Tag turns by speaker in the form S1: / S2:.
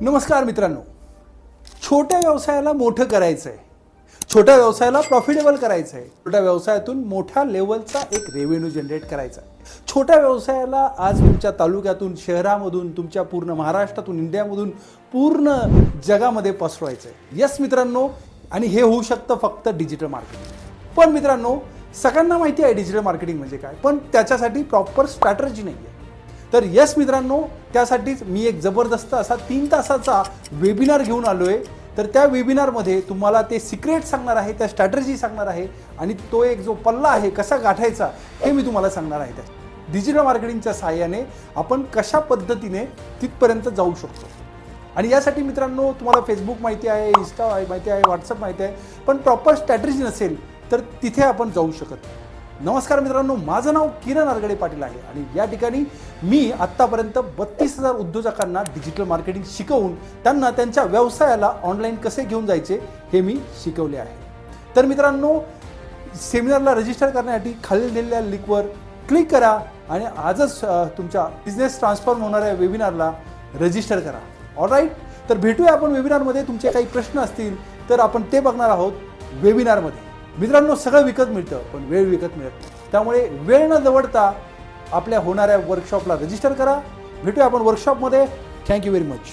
S1: नमस्कार मित्रांनो. छोट्या व्यवसायाला मोठं करायचं आहे छोट्या व्यवसायाला प्रॉफिटेबल करायचं आहे छोट्या व्यवसायातून मोठ्या लेवलचा एक रेव्हेन्यू जनरेट करायचा आहे छोट्या व्यवसायाला आज तुमच्या तालुक्यातून शहरामधून तुमच्या पूर्ण महाराष्ट्रातून इंडियामधून पूर्ण जगामध्ये पसरवायचं आहे यस मित्रांनो आणि हे होऊ शकतं फक्त डिजिटल मार्केटिंग पण मित्रांनो सगळ्यांना माहिती आहे डिजिटल मार्केटिंग म्हणजे काय? पण त्याच्यासाठी प्रॉपर स्ट्रॅटर्जी नाही आहे तर यस मित्रांनो त्यासाठीच मी एक जबरदस्त असा तीन तासाचा वेबिनार घेऊन आलो आहे तर त्या वेबिनारमध्ये तुम्हाला ते सिक्रेट सांगणार आहे त्या स्ट्रॅटर्जी सांगणार आहे आणि तो एक जो पल्ला आहे कसा गाठायचा हे मी तुम्हाला सांगणार आहे. त्या डिजिटल मार्केटिंगच्या सहाय्याने आपण कशा पद्धतीने तिथपर्यंत जाऊ शकतो. आणि यासाठी मित्रांनो तुम्हाला फेसबुक माहिती आहे इंस्टा आहे माहिती आहे व्हॉट्सअप माहिती आहे पण प्रॉपर स्ट्रॅटर्जी नसेल तर तिथे आपण जाऊ शकत नाही. नमस्कार मित्रांनो माझं नाव किरण आरगडे पाटील आहे आणि या ठिकाणी मी आत्तापर्यंत बत्तीस हजार उद्योजकांना डिजिटल मार्केटिंग शिकवून त्यांना त्यांच्या व्यवसायाला ऑनलाईन कसे घेऊन जायचे हे मी शिकवले आहे. तर मित्रांनो सेमिनारला रजिस्टर करण्यासाठी खाली दिलेल्या लिंकवर क्लिक करा आणि आजच तुमच्या बिझनेस ट्रान्सफॉर्म होणाऱ्या वेबिनारला रजिस्टर करा. ऑल राईट तर भेटूया आपण वेबिनारमध्ये तुमचे काही प्रश्न असतील तर आपण ते बघणार आहोत वेबिनारमध्ये मित्रांनो सगळं विकत मिळतं पण वेळ विकत मिळत त्यामुळे वेळ न जवळता आपल्या होणाऱ्या वर्कशॉपला रजिस्टर करा. भेटूया आपण वर्कशॉपमध्ये थँक्यू व्हेरी मच